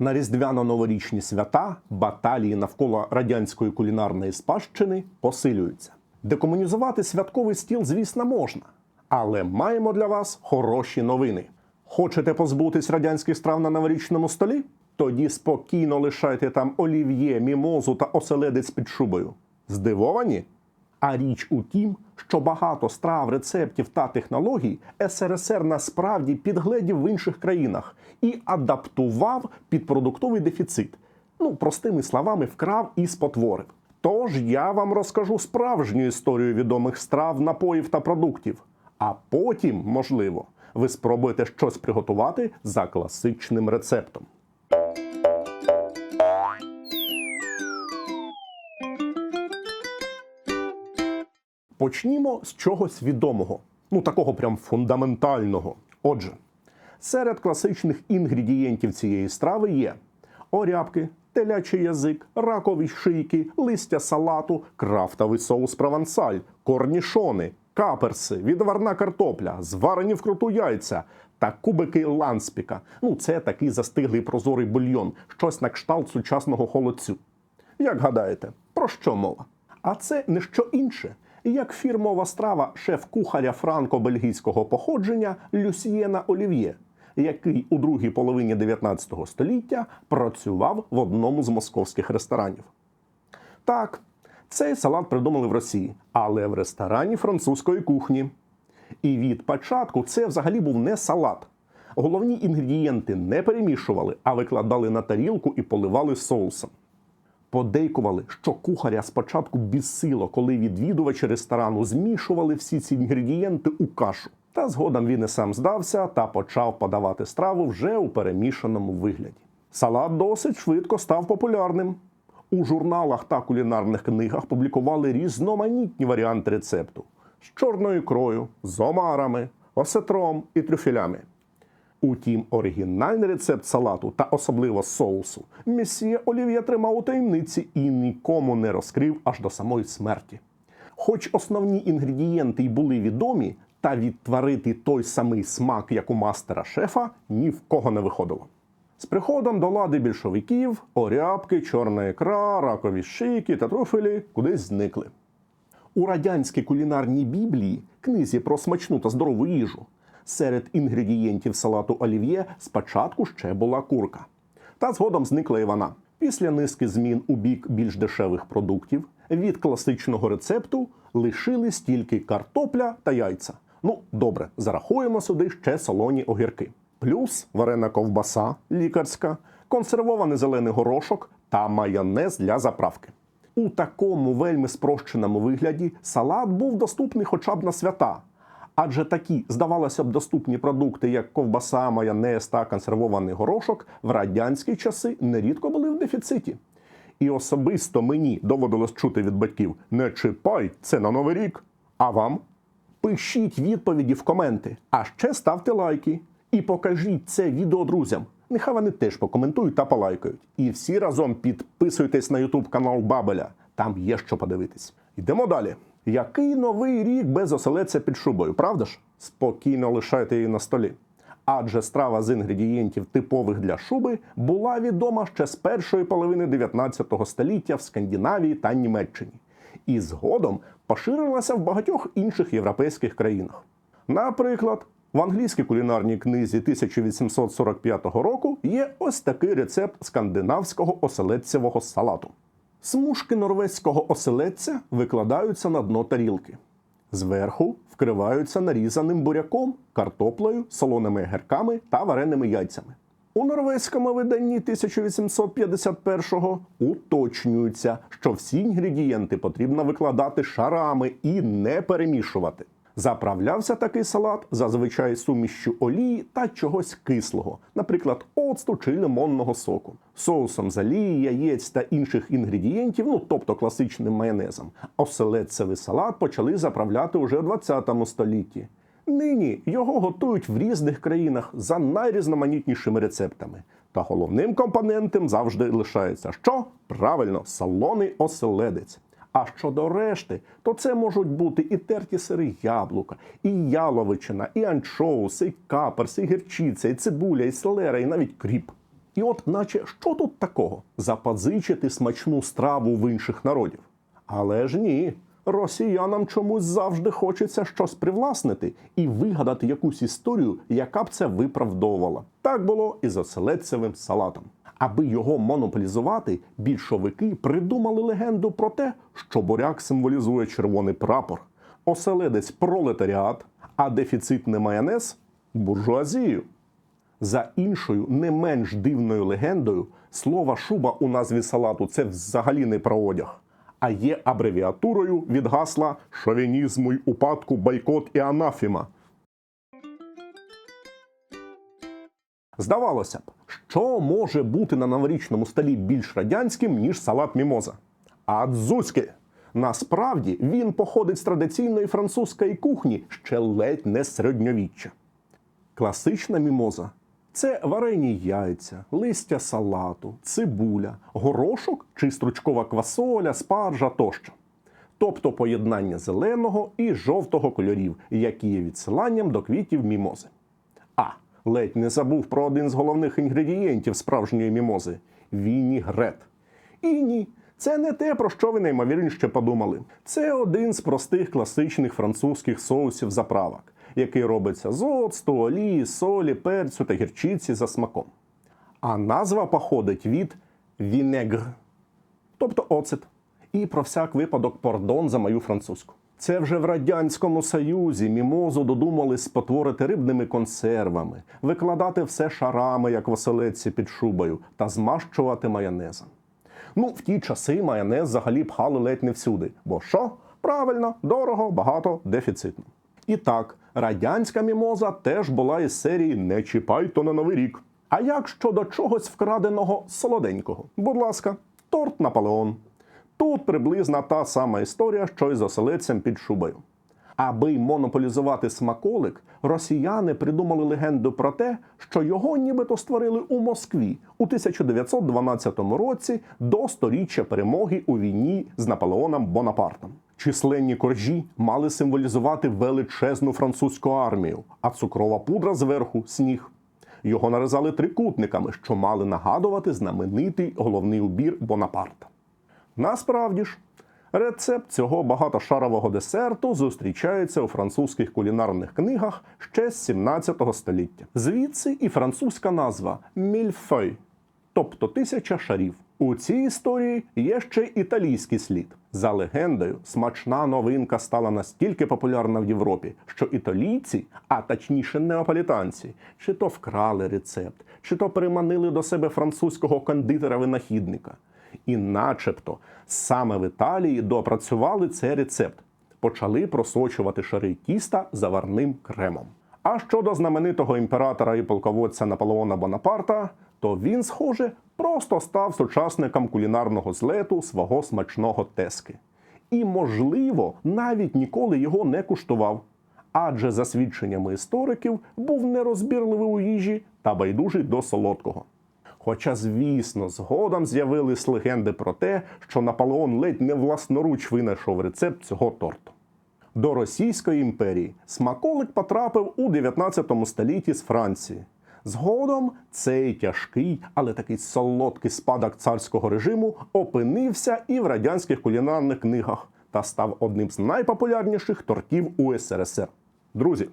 На різдвяно-новорічні свята баталії навколо радянської кулінарної спадщини посилюються. Декомунізувати святковий стіл, звісно, можна. Але маємо для вас хороші новини. Хочете позбутись радянських страв на новорічному столі? Тоді спокійно лишайте там олів'є, мімозу та оселедець під шубою. Здивовані? А річ у тім, що багато страв, рецептів та технологій СРСР насправді підгледів в інших країнах і адаптував під продуктовий дефіцит. Ну, простими словами, вкрав і спотворив. Тож я вам розкажу справжню історію відомих страв, напоїв та продуктів. А потім, можливо, ви спробуєте щось приготувати за класичним рецептом. Почнімо з чогось відомого, ну такого прям фундаментального. Отже, серед класичних інгредієнтів цієї страви є орябки, телячий язик, ракові шийки, листя салату, крафтовий соус провансаль, корнішони, каперси, відварна картопля, зварені вкруту яйця та кубики ланспіка. Ну, це такий застиглий прозорий бульйон, щось на кшталт сучасного холодцю. Як гадаєте, про що мова? А це не що інше, як фірмова страва шеф-кухаря франко-бельгійського походження Люсьєна Олів'є, який у другій половині 19 століття працював в одному з московських ресторанів. Так, цей салат придумали в Росії, але в ресторані французької кухні. І від початку це взагалі був не салат. Головні інгредієнти не перемішували, а викладали на тарілку і поливали соусом. Подейкували, що кухаря спочатку бісило, коли відвідувачі ресторану змішували всі ці інгредієнти у кашу. Та згодом він і сам здався та почав подавати страву вже у перемішаному вигляді. Салат досить швидко став популярним. У журналах та кулінарних книгах публікували різноманітні варіанти рецепту з чорною ікрою, з омарами, осетром і трюфелями. Утім, оригінальний рецепт салату та особливо соусу месьє Олів'є тримав у таємниці і нікому не розкрив аж до самої смерті. Хоч основні інгредієнти й були відомі, та відтворити той самий смак, як у мастера шефа, ні в кого не виходило. З приходом до лади більшовиків орябки, чорна ікра, ракові шийки та труфелі кудись зникли. У радянській кулінарній біблії, книзі про смачну та здорову їжу, серед інгредієнтів салату олів'є спочатку ще була курка. Та згодом зникла і вона. Після низки змін у бік більш дешевих продуктів від класичного рецепту лишились тільки картопля та яйця. Ну, добре, зарахуємо сюди ще солоні огірки. Плюс варена ковбаса лікарська, консервований зелений горошок та майонез для заправки. У такому вельми спрощеному вигляді салат був доступний хоча б на свята. Адже такі, здавалося б, доступні продукти, як ковбаса, майонез та консервований горошок, в радянські часи нерідко були в дефіциті. І особисто мені доводилось чути від батьків: не чіпай, це на новий рік. А вам? Пишіть відповіді в коменти, а ще ставте лайки і покажіть це відео друзям. Нехай вони теж покоментують та полайкають. І всі разом підписуйтесь на YouTube канал Бабеля. Там є що подивитись. Йдемо далі. Який новий рік без оселедця під шубою, правда ж? Спокійно лишайте її на столі. Адже страва з інгредієнтів типових для шуби була відома ще з першої половини 19 століття в Скандинавії та Німеччині. І згодом поширилася в багатьох інших європейських країнах. Наприклад, в англійській кулінарній книзі 1845 року є ось такий рецепт скандинавського оселедцевого салату. Смужки норвезького оселедця викладаються на дно тарілки. Зверху вкриваються нарізаним буряком, картоплею, солоними гірками та вареними яйцями. У норвезькому виданні 1851-го уточнюється, що всі інгредієнти потрібно викладати шарами і не перемішувати. Заправлявся такий салат зазвичай сумішчю олії та чогось кислого, наприклад, оцту чи лимонного соку, соусом з олії, яєць та інших інгредієнтів, ну тобто класичним майонезом. Оселедцевий салат почали заправляти уже в 20 столітті. Нині його готують в різних країнах за найрізноманітнішими рецептами. Та головним компонентом завжди лишається що? Правильно, солоний оселедець. А щодо решти, то це можуть бути і терті сири яблука, і яловичина, і анчоуси, і каперс, і гірчиця, і цибуля, і селера, і навіть кріп. І от, наче, що тут такого? Запозичити смачну страву в інших народів. Але ж ні. Росіянам чомусь завжди хочеться щось привласнити і вигадати якусь історію, яка б це виправдовувала. Так було і з оселедцевим салатом. Аби його монополізувати, більшовики придумали легенду про те, що буряк символізує червоний прапор, оселедець пролетаріат, а дефіцитний майонез буржуазію. За іншою, не менш дивною легендою, слово шуба у назві салату це взагалі не про одяг, а є абревіатурою від гасла шовінізму й упадку бойкот і анафіма. Здавалося б, що може бути на новорічному столі більш радянським, ніж салат мімоза? А! Насправді він походить з традиційної французької кухні ще ледь не середньовіччя. Класична мімоза це варені яйця, листя салату, цибуля, горошок чи стручкова квасоля, спаржа тощо. Тобто поєднання зеленого і жовтого кольорів, які є відсиланням до квітів мімози. А ледь не забув про один з головних інгредієнтів справжньої мімози вінігрет. І ні, це не те, про що ви наймовірніше подумали. Це один з простих класичних французьких соусів заправок, який робиться з оцту, олії, солі, перцю та гірчиці за смаком. А назва походить від вінегр, тобто оцет. І про всяк випадок пардон за мою французьку. Це вже в Радянському Союзі мімозу додумали спотворити рибними консервами, викладати все шарами, як в оселедці під шубою, та змащувати майонезом. Ну, в ті часи майонез взагалі пхали ледь не всюди. Бо що? Правильно, дорого, багато, дефіцитно. І так, радянська мімоза теж була із серії Не чіпай то на новий рік. А як щодо чогось вкраденого солоденького? Будь ласка, торт Наполеон. Тут приблизно та сама історія, що й з оселедцем під шубою. Аби монополізувати смаколик, росіяни придумали легенду про те, що його нібито створили у Москві у 1912 році до сторіччя перемоги у війні з Наполеоном Бонапартом. Численні коржі мали символізувати величезну французьку армію, а цукрова пудра зверху сніг. Його нарізали трикутниками, що мали нагадувати знаменитий головний убір Бонапарта. Насправді ж, рецепт цього багатошарового десерту зустрічається у французьких кулінарних книгах ще з 17 століття. Звідси і французька назва мільфой, тобто тисяча шарів. У цій історії є ще італійський слід. За легендою, смачна новинка стала настільки популярна в Європі, що італійці, а точніше неаполітанці, чи то вкрали рецепт, чи то переманили до себе французького кондитера-винахідника. І начебто саме в Італії доопрацювали цей рецепт, почали просочувати шари тіста заварним кремом. А щодо знаменитого імператора і полководця Наполеона Бонапарта, то він, схоже, просто став сучасником кулінарного злету свого смачного тески. І, можливо, навіть ніколи його не куштував. Адже, за свідченнями істориків, був нерозбірливий у їжі та байдужий до солодкого. Хоча, звісно, згодом з'явились легенди про те, що Наполеон ледь не власноруч винайшов рецепт цього торту. До Російської імперії смаколик потрапив у 19 столітті з Франції. Згодом цей тяжкий, але такий солодкий спадок царського режиму опинився і в радянських кулінарних книгах та став одним з найпопулярніших тортів у СРСР. Друзі,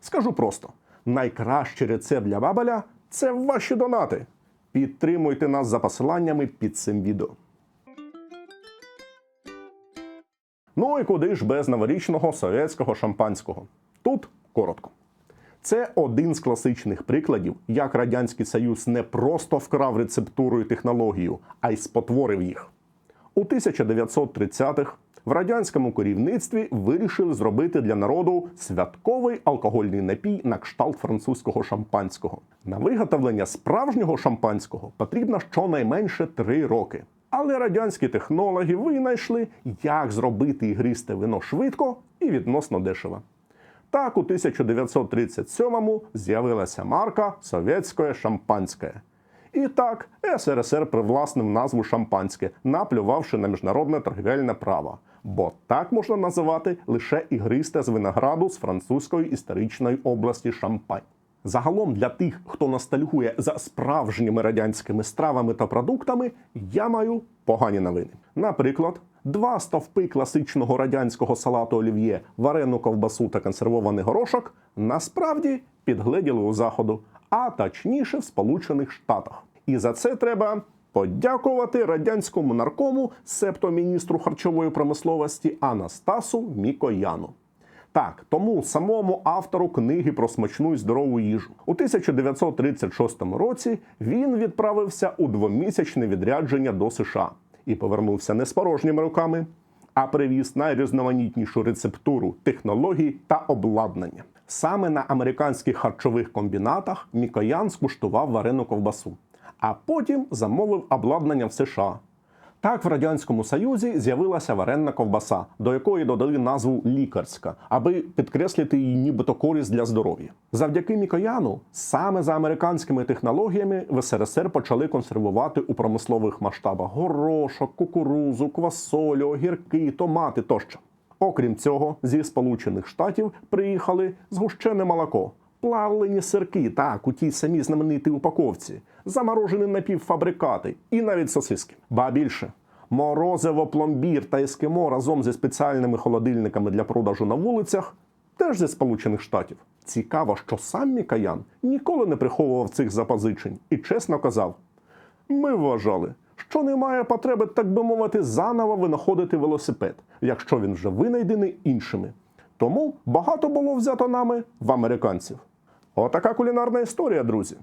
скажу просто: найкращий рецепт для бабеля це ваші донати. Підтримуйте нас за посиланнями під цим відео. Ну і куди ж без новорічного совєтського шампанського? Тут коротко. Це один з класичних прикладів, як Радянський Союз не просто вкрав рецептуру і технологію, а й спотворив їх. У 1930-х в радянському керівництві вирішили зробити для народу святковий алкогольний напій на кшталт французького шампанського. На виготовлення справжнього шампанського потрібно щонайменше три роки. Але радянські технологи винайшли, як зробити ігристе вино швидко і відносно дешево. Так, у 1937-му з'явилася марка Совєтське шампанське. І так, СРСР привласнив назву шампанське, наплювавши на міжнародне торгівельне право. Бо так можна називати лише ігристе з винограду з французької історичної області Шампань. Загалом для тих, хто ностальгує за справжніми радянськими стравами та продуктами, я маю погані новини. Наприклад, два стовпи класичного радянського салату олів'є, варену ковбасу та консервований горошок насправді підгледіли у заходу, а точніше в Сполучених Штатах. І за це треба подякувати радянському наркому, себто міністру харчової промисловості Анастасу Мікояну. Так, тому самому автору книги про смачну і здорову їжу. У 1936 році він відправився у двомісячне відрядження до США і повернувся не з порожніми руками, а привіз найрізноманітнішу рецептуру, технологій та обладнання. Саме на американських харчових комбінатах Мікоян скуштував варену ковбасу, а потім замовив обладнання в США. Так, в радянському союзі з'явилася варенна ковбаса, до якої додали назву лікарська, аби підкреслити її нібито користь для здоров'я. Завдяки Мікояну, саме за американськими технологіями в СРСР почали консервувати у промислових масштабах горошок, кукурузу, квасолю, огірки, томати тощо. Окрім цього, зі Сполучених Штатів приїхали згущене молоко, плавлені сирки, так, у тій самій знаменитій упаковці, заморожені напівфабрикати і навіть сосиски. Ба більше. Морозиво, пломбір та ескимо разом зі спеціальними холодильниками для продажу на вулицях теж зі Сполучених Штатів. Цікаво, що сам Мікаян ніколи не приховував цих запозичень і чесно казав: ми вважали, що немає потреби, так би мовити, заново винаходити велосипед, якщо він вже винайдений іншими. Тому багато було взято нами в американців. Отака кулінарна історія, друзі.